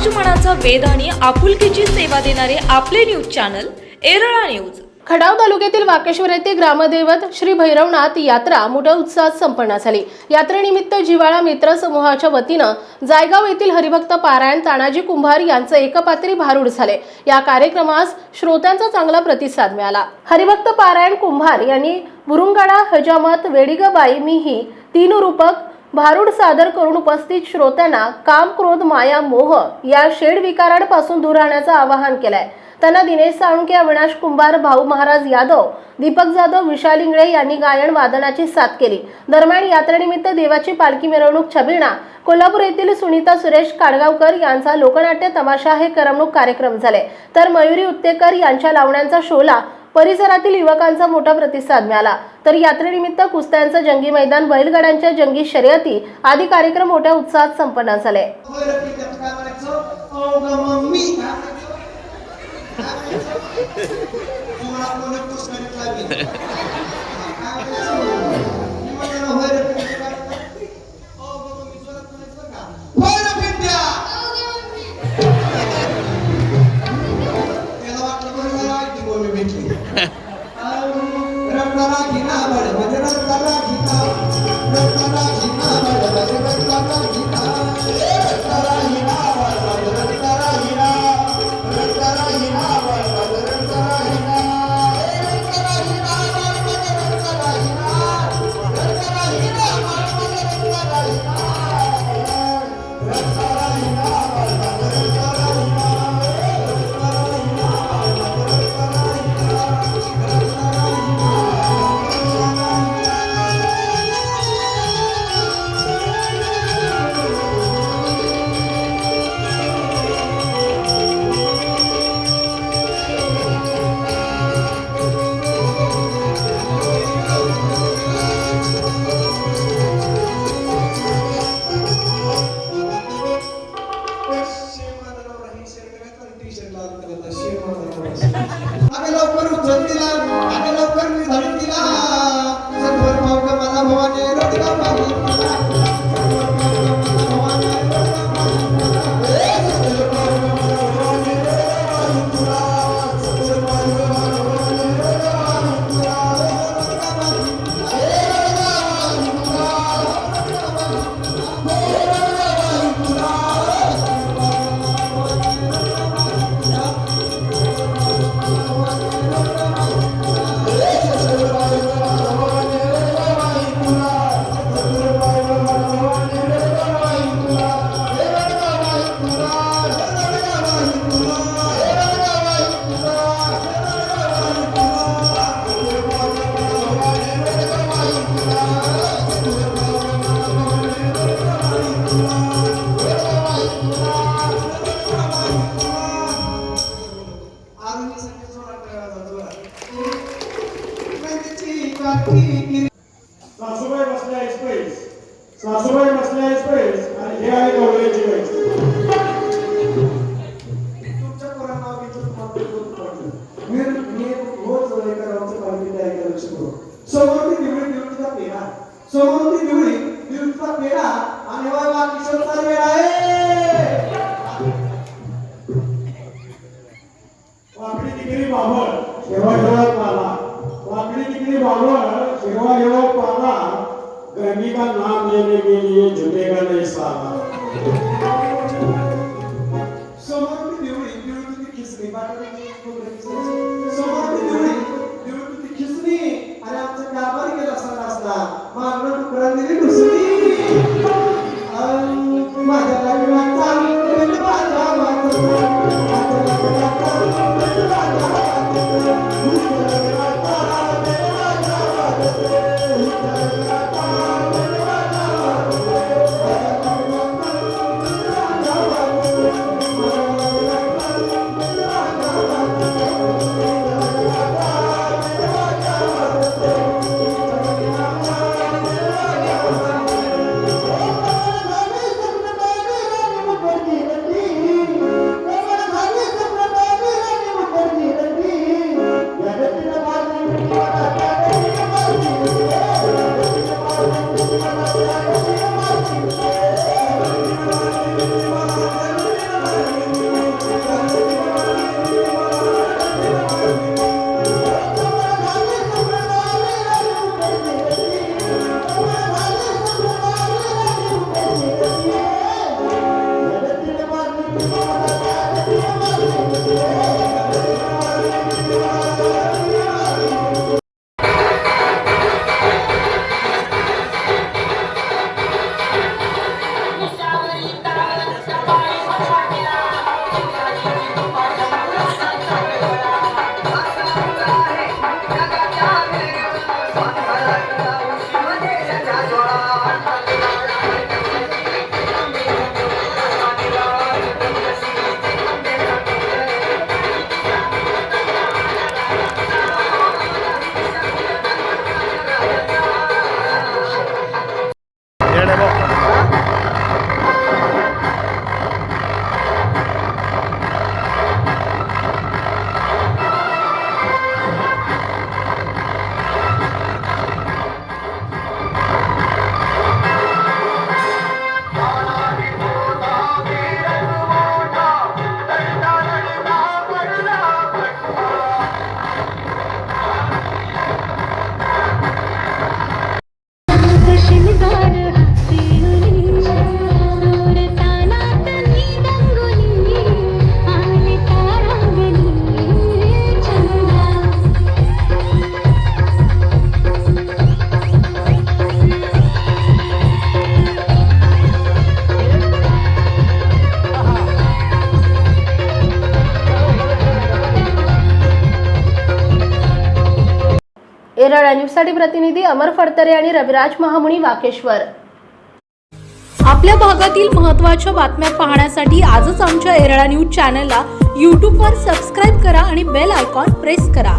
समाजमनाचा वेध आणि आपुलकीची सेवा देणारे आपले न्यूज चॅनल एरळा न्यूज. खडाव तालुक्यातील वाकेश्वर येथे ग्रामदैवत श्री भैरवनाथ यात्रा मोठ्या उत्साहात संपन्न झाली. यात्रेनिमित्त जिवाळा मित्र समूहाच्या वतीनं जायगाव येथील हरिभक्त पारायण तानाजी कुंभार यांचं एकपात्री भारूड झाले. या कार्यक्रमास श्रोत्यांचा चांगला प्रतिसाद मिळाला. हरिभक्त पारायण कुंभार यांनी बुरुंगाडा हजामत वेडिगबाई मिही तीन रूपक भारूड सादर करून उपस्थित श्रोत्यांना काम क्रोध माया मोह या शेड विकारांपासून दूर राहण्याचं आवाहन केलंय. त्यांना दिनेश साळुंके अविनाश कुंभार भाऊ महाराज यादव दीपक जाधव विशाल इंगळे यांनी गायन वादनाची साथ केली. दरम्यान यात्रेनिमित्त देवाची पालखी मिरवणूक छबिणा कोल्हापूर येथील सुनीता सुरेश काडगावकर यांचा लोकनाट्य तमाशा हे करमणूक कार्यक्रम झाले. तर मयुरी उत्तेकर यांच्या लावण्यांचा शोला परिसरातील युवकांचा मोठा प्रतिसाद मिळाला. तर यात्रेनिमित्त कुस्त्यांचं जंगी मैदान बैलगाड्यांच्या जंगी शर्यती आदी कार्यक्रम मोठ्या उत्साहात संपन्न झाले. आरुणीसाठी जोरात एरळा न्यूजसाठी प्रतिनिधी अमर फडतरे आणि रविराज महामुनी वाकेश्वर. आपल्या भागातील महत्त्वाच्या बातम्या पाहण्यासाठी आजच आमच्या एरळा न्यूज चॅनलला यूट्यूबवर सबस्क्राईब करा आणि बेल आयकॉन प्रेस करा.